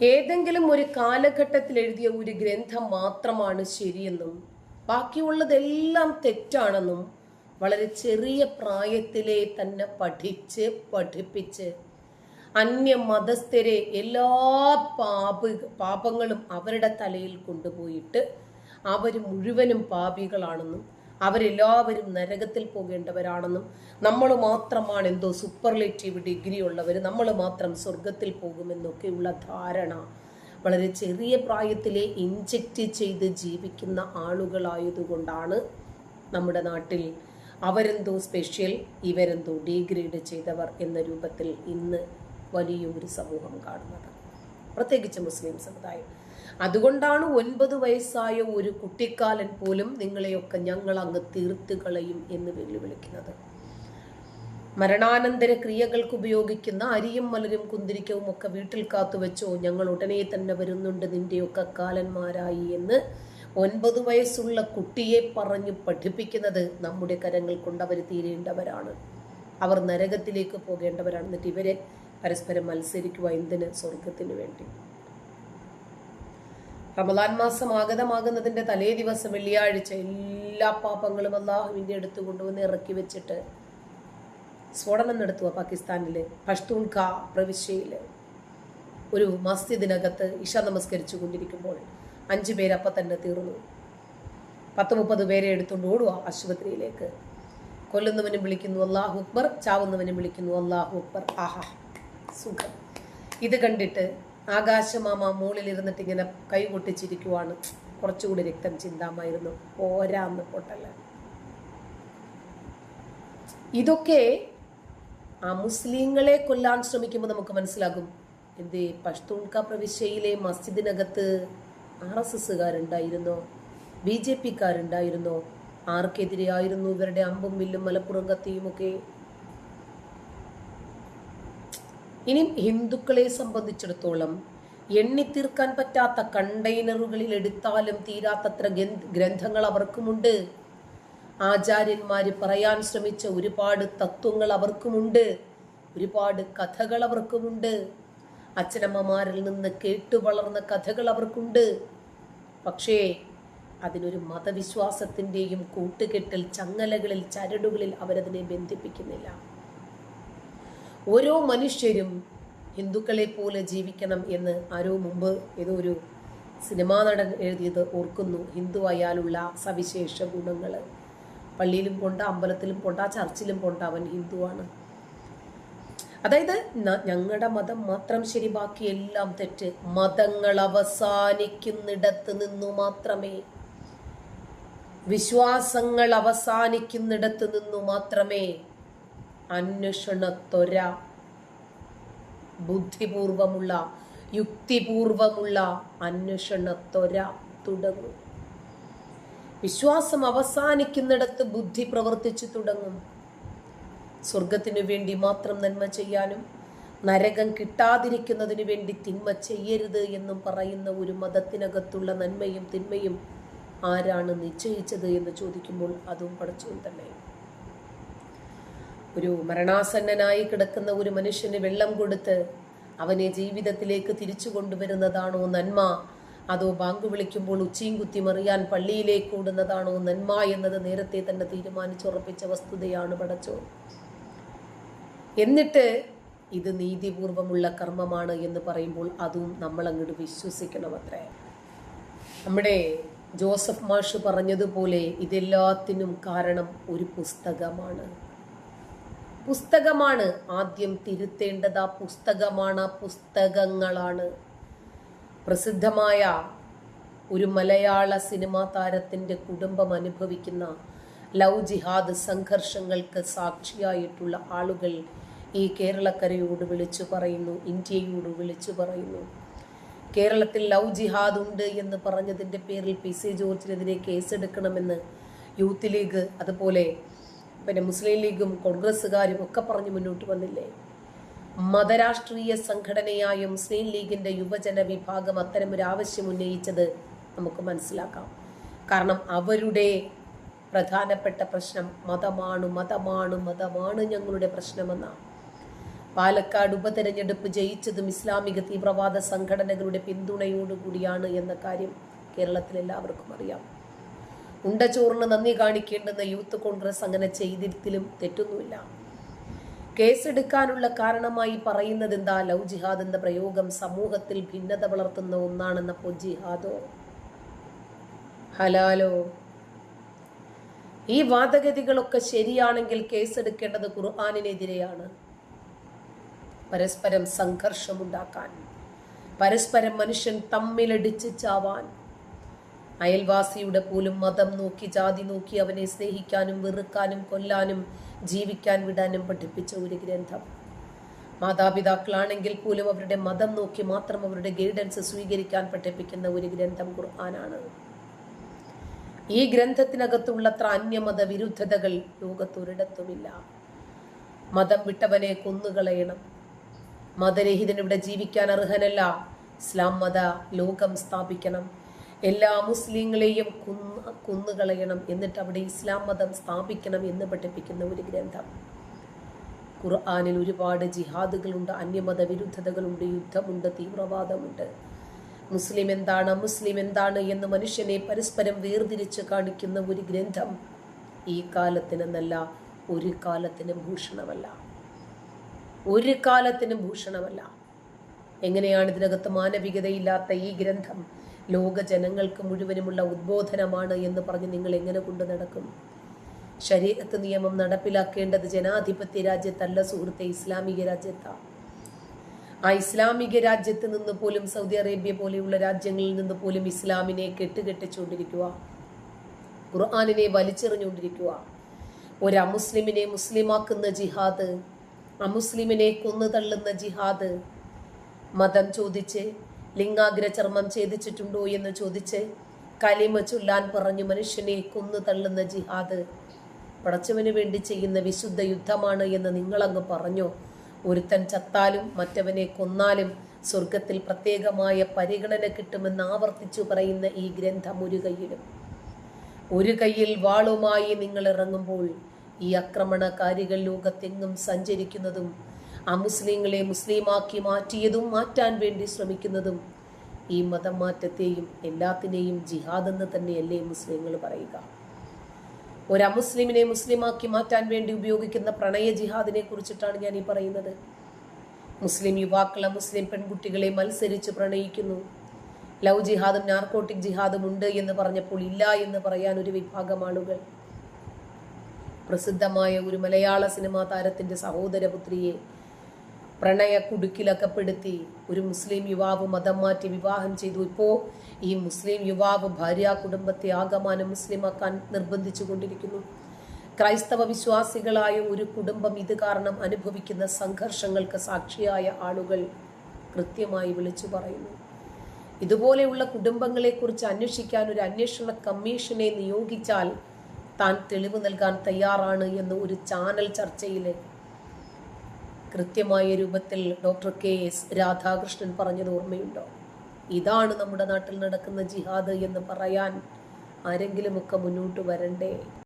ഏതെങ്കിലും ഒരു കാലഘട്ടത്തിൽ എഴുതിയ ഒരു ഗ്രന്ഥം മാത്രമാണ് ശരിയെന്നും ബാക്കിയുള്ളതെല്ലാം തെറ്റാണെന്നും വളരെ ചെറിയ പ്രായത്തിലെ തന്നെ പഠിച്ച് പഠിപ്പിച്ച് അന്യ മതസ്ഥരെ എല്ലാ പാപ പാപങ്ങളും അവരുടെ തലയിൽ കൊണ്ടുപോയിട്ട് അവർ മുഴുവനും പാപികളാണെന്നും അവരെല്ലാവരും നരകത്തിൽ പോകേണ്ടവരാണെന്നും നമ്മൾ മാത്രമാണ് എന്തോ സൂപ്പർലേറ്റീവ് ഡിഗ്രി ഉള്ളവർ നമ്മൾ മാത്രം സ്വർഗത്തിൽ പോകുമെന്നൊക്കെയുള്ള ധാരണ. വളരെ ചെറിയ പ്രായത്തിലെ ഇൻജക്റ്റ് ചെയ്ത് ജീവിക്കുന്ന ആളുകളായതുകൊണ്ടാണ് നമ്മുടെ നാട്ടിൽ അവരെന്തോ സ്പെഷ്യൽ ഇവരെന്തോ ഡീഗ്രേഡ് ചെയ്തവർ എന്ന രൂപത്തിൽ ഇന്ന് വലിയൊരു സമൂഹം കാണുന്നത്. പ്രത്യേകിച്ച് മുസ്ലിം സമുദായം. അതുകൊണ്ടാണ് ഒൻപത് വയസ്സായ ഒരു കുട്ടിക്കാലൻ പോലും നിങ്ങളെയൊക്കെ ഞങ്ങൾ അങ്ങ് തീർത്ത് കളയും എന്ന് വെല്ലുവിളിക്കുന്നത്. മരണാനന്തര ക്രിയകൾക്ക് ഉപയോഗിക്കുന്ന അരിയും മലരും കുന്തിരിക്കവും ഒക്കെ വീട്ടിൽ കാത്തു വെച്ചോ ഞങ്ങൾ ഉടനെ തന്നെ വരുന്നുണ്ട് നിന്റെയൊക്കെ കാലന്മാരായി എന്ന് ഒൻപത് വയസ്സുള്ള കുട്ടിയെ പറഞ്ഞു പഠിപ്പിക്കുന്നത് നമ്മുടെ കരങ്ങൾ കൊണ്ടവർ തീരേണ്ടവരാണ്. അവർ നരകത്തിലേക്ക് പോകേണ്ടവരാണ്. എന്നിട്ട് ഇവരെ പരസ്പരം മത്സരിക്കുക എന്തിന് സ്വർഗത്തിന് വേണ്ടി? റമദാൻ മാസം ആഗതമാകുന്നതിന്റെ തലേ ദിവസം വെള്ളിയാഴ്ച എല്ലാ പാപങ്ങളും അള്ളാഹുവിന്റെ അടുത്ത് കൊണ്ടുവന്ന് ഇറക്കി വെച്ചിട്ട് സ്ഫോടനം നടത്തുക പാകിസ്ഥാനിലെ പഷ്തൂൺഖ പ്രവിശ്യയിൽ ഒരു മസ്ജിദിനകത്ത് ഇഷ നമസ്കരിച്ചു കൊണ്ടിരിക്കുമ്പോൾ അഞ്ച് പേരപ്പം തന്നെ തീർന്നു. പത്ത് മുപ്പത് പേരെ എടുത്തുകൊണ്ട് ഓടുക ആശുപത്രിയിലേക്ക്. കൊല്ലുന്നവനും വിളിക്കുന്നു അള്ളാഹു അക്ബർ ചാവുന്നവനും വിളിക്കുന്നു അള്ളാഹു അക്ബർ. ആഹാ സുഖം. ഇത് കണ്ടിട്ട് ആകാശമാമ മുകളിൽ ഇരുന്നിട്ട് ഇങ്ങനെ കൈ പൊട്ടിച്ചിരിക്കുവാണ് കുറച്ചുകൂടി രക്തം ചിന്താമായിരുന്നു. പോരാന്ന് പൊട്ടല്ല. ഇതൊക്കെ ആ മുസ്ലിങ്ങളെ കൊല്ലാൻ ശ്രമിക്കുമ്പോൾ നമുക്ക് മനസ്സിലാകും. എന്തേ പഷ്തൂൺക പ്രവിശ്യയിലെ മസ്ജിദിനകത്ത് ആർ എസ് എസ്സുകാരുണ്ടായിരുന്നോ? ബി ജെ പിക്കാരുണ്ടായിരുന്നോ? ആർക്കെതിരെയായിരുന്നു ഇവരുടെ അമ്പും വില്ലും മലപ്പുറം കത്തിയും ഒക്കെ ഇനി ഹിന്ദുക്കളെ സംബന്ധിച്ചിടത്തോളം എണ്ണിത്തീർക്കാൻ പറ്റാത്ത കണ്ടെയ്നറുകളിൽ എടുത്താലും തീരാത്തത്ര ഗ്രന്ഥങ്ങൾ അവർക്കുമുണ്ട്. ആചാര്യന്മാർ പറയാൻ ശ്രമിച്ച ഒരുപാട് തത്വങ്ങൾ അവർക്കുമുണ്ട്. ഒരുപാട് കഥകൾ അവർക്കുമുണ്ട്. അച്ഛനമ്മമാരിൽ നിന്ന് കേട്ടു വളർന്ന കഥകൾ അവർക്കുണ്ട്. പക്ഷേ അതിനൊരു മതവിശ്വാസത്തിന്റെയും കൂട്ടുകെട്ടിൽ ചങ്ങലകളിൽ ചരടുകളിൽ അവരതിനെ ബന്ധിപ്പിക്കുന്നില്ല. ഓരോ മനുഷ്യരും ഹിന്ദുക്കളെ പോലെ ജീവിക്കണം എന്ന് ആരോ മുമ്പ് ഏതോ ഒരു സിനിമാ നടൻ എഴുതിയത് ഓർക്കുന്നു. ഹിന്ദു ആയാലുള്ള സവിശേഷ ഗുണങ്ങൾ പള്ളിയിലും പോണ്ട അമ്പലത്തിലും പോണ്ട ചർച്ചിലും പോണ്ട അവൻ ഹിന്ദുവാണ്. അതായത് ഞങ്ങളുടെ മതം മാത്രം ശരി ബാക്കി എല്ലാം തെറ്റ്. മതങ്ങൾ അവസാനിക്കുന്നിടത്ത് നിന്നു മാത്രമേ. വിശ്വാസങ്ങൾ അവസാനിക്കുന്നിടത്ത് നിന്നു മാത്രമേ അന്വേഷണത്തൊര. ബുദ്ധിപൂർവമുള്ള യുക്തിപൂർവമുള്ള അന്വേഷണത്തൊര തുടങ്ങും. വിശ്വാസം അവസാനിക്കുന്നിടത്ത് ബുദ്ധി പ്രവർത്തിച്ചു തുടങ്ങും. സ്വർഗത്തിനു വേണ്ടി മാത്രം നന്മ ചെയ്യാനും നരകം കിട്ടാതിരിക്കുന്നതിനു വേണ്ടി തിന്മ ചെയ്യരുത് എന്നും പറയുന്ന ഒരു മതത്തിനകത്തുള്ള നന്മയും തിന്മയും ആരാണ് നിശ്ചയിച്ചത് എന്ന് ചോദിക്കുമ്പോൾ അതും പഠിച്ചു ഒരു മരണാസന്നനായി കിടക്കുന്ന ഒരു മനുഷ്യന് വെള്ളം കൊടുത്ത് അവനെ ജീവിതത്തിലേക്ക് തിരിച്ചു കൊണ്ടുവരുന്നതാണോ നന്മ? അതോ ബാങ്ക് വിളിക്കുമ്പോൾ ഉച്ചയും കുത്തി മറിയാൻ പള്ളിയിലേക്ക് ഓടുന്നതാണോ നന്മ എന്നത് നേരത്തെ തന്നെ തീരുമാനിച്ചുറപ്പിച്ച വസ്തുതയാണ് പടച്ചോ. എന്നിട്ട് ഇത് നീതിപൂർവമുള്ള കർമ്മമാണ് എന്ന് പറയുമ്പോൾ അതും നമ്മൾ അങ്ങോട്ട് വിശ്വസിക്കണം നമ്മുടെ ജോസഫ് മാഷ് പറഞ്ഞതുപോലെ ഇതെല്ലാത്തിനും കാരണം ഒരു പുസ്തകമാണ്. പുസ്തകമാണ്. ആദ്യം തിരുത്തേണ്ടത് ആ പുസ്തകമാണ്. പുസ്തകങ്ങളാണ്. പ്രസിദ്ധമായ ഒരു മലയാള സിനിമാ താരത്തിന്റെ കുടുംബം അനുഭവിക്കുന്ന ലവ് ജിഹാദ് സംഘർഷങ്ങൾക്ക് സാക്ഷിയായിട്ടുള്ള ആളുകൾ ഈ കേരളക്കരയോട് വിളിച്ചു പറയുന്നു ഇന്ത്യയോട് വിളിച്ചു പറയുന്നു. കേരളത്തിൽ ലവ് ജിഹാദ് ഉണ്ട് എന്ന് പറഞ്ഞതിന്റെ പേരിൽ പി സി ജോർജിനെതിരെ കേസെടുക്കണമെന്ന് യൂത്ത് ലീഗ് അതുപോലെ പിന്നെ മുസ്ലിം ലീഗും കോൺഗ്രസ്സുകാരും ഒക്കെ പറഞ്ഞ് മുന്നോട്ട് വന്നില്ലേ? മതരാഷ്ട്രീയ സംഘടനയായ മുസ്ലിം ലീഗിന്റെ യുവജന വിഭാഗം അത്തരമൊരു ആവശ്യം ഉന്നയിച്ചത് നമുക്ക് മനസ്സിലാക്കാം. കാരണം അവരുടെ പ്രധാനപ്പെട്ട പ്രശ്നം മതമാണ് മതമാണ് മതമാണ് ഞങ്ങളുടെ പ്രശ്നമെന്നാണ് പാലക്കാട് ഉപതെരഞ്ഞെടുപ്പ് ജയിച്ചതും ഇസ്ലാമിക തീവ്രവാദ സംഘടനകളുടെ പിന്തുണയോടുകൂടിയാണ് എന്ന കാര്യം കേരളത്തിൽ എല്ലാവർക്കും അറിയാം. ഉണ്ടച്ചോറിന് നന്ദി കാണിക്കേണ്ടെന്ന് യൂത്ത് കോൺഗ്രസ് അങ്ങനെ ചെയ്തിരുത്തിലും തെറ്റൊന്നുമില്ല. കേസെടുക്കാനുള്ള കാരണമായി പറയുന്നത് എന്താ ലവ് ജിഹാദ് എന്ന പ്രയോഗം സമൂഹത്തിൽ ഭിന്നത വളർത്തുന്ന ഒന്നാണെന്നപ്പോൾ ജിഹാദോ? ഹലാലോ? ഈ വാദഗതികളൊക്കെ ശരിയാണെങ്കിൽ കേസെടുക്കേണ്ടത് ഖുർആാനിനെതിരെയാണ്. പരസ്പരം സംഘർഷമുണ്ടാക്കാൻ പരസ്പരം മനുഷ്യൻ തമ്മിലടിച്ച് ചാവാൻ അയൽവാസിയുടെ പോലും മതം നോക്കി ജാതി നോക്കി അവനെ സ്നേഹിക്കാനും വെറുക്കാനും കൊല്ലാനും ജീവിക്കാൻ വിടാനും പഠിപ്പിച്ച ഒരു ഗ്രന്ഥം. മാതാപിതാക്കളാണെങ്കിൽ പോലും അവരുടെ മതം നോക്കി മാത്രം അവരുടെ ഗൈഡൻസ് സ്വീകരിക്കാൻ പഠിപ്പിക്കുന്ന ഒരു ഗ്രന്ഥം ഖുർആനാണ്. ഈ ഗ്രന്ഥത്തിനകത്തുള്ളത്ര അന്യമത വിരുദ്ധതകൾ ലോകത്തൊരിടത്തുമില്ല. മതം വിട്ടവനെ കൊന്നുകളയണം. മതരഹിതനിവിടെ ജീവിക്കാൻ അർഹനല്ല. ഇസ്ലാം മത ലോകം സ്ഥാപിക്കണം. എല്ലാ മുസ്ലിങ്ങളെയും കുന്ന് കുന്നുകളയണം. എന്നിട്ട് അവിടെ ഇസ്ലാം മതം സ്ഥാപിക്കണം എന്ന് പഠിപ്പിക്കുന്ന ഒരു ഗ്രന്ഥം. ഖുർആാനിൽ ഒരുപാട് ജിഹാദുകളുണ്ട് അന്യമത വിരുദ്ധതകളുണ്ട് യുദ്ധമുണ്ട് തീവ്രവാദമുണ്ട്. മുസ്ലിം എന്താണ് മുസ്ലിം എന്താണ് എന്ന് മനുഷ്യനെ പരസ്പരം വേർതിരിച്ച് കാണിക്കുന്ന ഒരു ഗ്രന്ഥം ഈ കാലത്തിനെന്നല്ല ഒരു കാലത്തിനും ഭൂഷണമല്ല. ഒരു കാലത്തിനും ഭൂഷണമല്ല. എങ്ങനെയാണ് ഇതിനകത്ത് മാനവികതയില്ലാത്ത ഈ ഗ്രന്ഥം? ലോക ജനങ്ങൾക്ക് മുഴുവനുമുള്ള ഉദ്ബോധനമാണ് എന്ന് പറഞ്ഞ് നിങ്ങൾ എങ്ങനെ കൊണ്ടു നടക്കും? ശരീരത്ത് നിയമം നടപ്പിലാക്കേണ്ടത് ജനാധിപത്യ രാജ്യത്തല്ല സുഹൃത്തെ ഇസ്ലാമിക രാജ്യത്താണ് ആ ഇസ്ലാമിക രാജ്യത്ത് നിന്ന് പോലും സൗദി അറേബ്യ പോലെയുള്ള രാജ്യങ്ങളിൽ നിന്ന് പോലും ഇസ്ലാമിനെ കെട്ടുകെട്ടിച്ചുകൊണ്ടിരിക്കുക ഖുർആാനിനെ വലിച്ചെറിഞ്ഞുകൊണ്ടിരിക്കുക ഒരു അമുസ്ലിമിനെ മുസ്ലിമാക്കുന്ന ജിഹാദ് അമുസ്ലിമിനെ കൊന്നു തള്ളുന്ന ജിഹാദ്. മതം ചോദിച്ച് ലിംഗാഗ്ര ചർമ്മം ഛേദിച്ചിട്ടുണ്ടോ എന്ന് ചോദിച്ച് കലിമ ചൊല്ലാൻ പറഞ്ഞു മനുഷ്യനെ കൊന്നു തള്ളുന്ന ജിഹാദ്. പടച്ചവന് വേണ്ടി ചെയ്യുന്ന വിശുദ്ധ യുദ്ധമാണ് എന്ന് നിങ്ങളങ്ങ് പറഞ്ഞു? ഒരുത്തൻ ചത്താലും മറ്റവനെ കൊന്നാലും സ്വർഗത്തിൽ പ്രത്യേകമായ പരിഗണന കിട്ടുമെന്ന് ആവർത്തിച്ചു പറയുന്ന ഈ ഗ്രന്ഥം ഒരു കയ്യിലും. ഒരു കയ്യിൽ വാളുമായി നിങ്ങൾ ഇറങ്ങുമ്പോൾ ഈ ആക്രമണകാരികൾ ലോകത്തെങ്ങും സഞ്ചരിക്കുന്നതും അമുസ്ലിങ്ങളെ മുസ്ലിമാക്കി മാറ്റിയതും മാറ്റാൻ വേണ്ടി ശ്രമിക്കുന്നതും ഈ മതം മാറ്റത്തെയും എല്ലാത്തിനെയും ജിഹാദ് എന്ന് തന്നെയല്ലേ മുസ്ലിങ്ങൾ പറയുക. ഒരു അമുസ്ലിമിനെ മുസ്ലിമാക്കി മാറ്റാൻ വേണ്ടി ഉപയോഗിക്കുന്ന പ്രണയ ജിഹാദിനെ കുറിച്ചിട്ടാണ് ഞാൻ ഈ പറയുന്നത്. മുസ്ലിം യുവാക്കളെ മുസ്ലിം പെൺകുട്ടികളെ മത്സരിച്ച് പ്രണയിക്കുന്നു. ലവ് ജിഹാദും നാർക്കോട്ടിക് ജിഹാദും ഉണ്ട് എന്ന് പറഞ്ഞപ്പോൾ ഇല്ല എന്ന് പറയാൻ ഒരു വിഭാഗം ആളുകൾ. പ്രസിദ്ധമായ ഒരു മലയാള സിനിമാ താരത്തിന്റെ സഹോദരപുത്രിയെ പ്രണയ കുടുക്കിലക്കപ്പെടുത്തി ഒരു മുസ്ലിം യുവാവ് മതം മാറ്റി വിവാഹം ചെയ്തു. ഇപ്പോൾ ഈ മുസ്ലിം യുവാവ് ഭാര്യ കുടുംബത്തെ ആകമാനം മുസ്ലിമാക്കാൻ നിർബന്ധിച്ചു കൊണ്ടിരിക്കുന്നു. ക്രൈസ്തവ വിശ്വാസികളായ ഒരു കുടുംബം ഇത് കാരണം അനുഭവിക്കുന്ന സംഘർഷങ്ങൾക്ക് സാക്ഷിയായ ആളുകൾ കൃത്യമായി വിളിച്ചു പറയുന്നു. ഇതുപോലെയുള്ള കുടുംബങ്ങളെക്കുറിച്ച് അന്വേഷിക്കാൻ ഒരു അന്വേഷണ കമ്മീഷനെ നിയോഗിച്ചാൽ താൻ തെളിവ് നൽകാൻ തയ്യാറാണ് എന്ന് ഒരു ചാനൽ ചർച്ചയിൽ കൃത്യമായ രൂപത്തിൽ ഡോക്ടർ കെ എസ് രാധാകൃഷ്ണൻ പറഞ്ഞത് ഓർമ്മയുണ്ടോ? ഇതാണ് നമ്മുടെ നാട്ടിൽ നടക്കുന്ന ജിഹാദ് എന്ന് പറയാൻ ആരെങ്കിലുമൊക്കെ മുന്നോട്ട് വരണ്ടേ?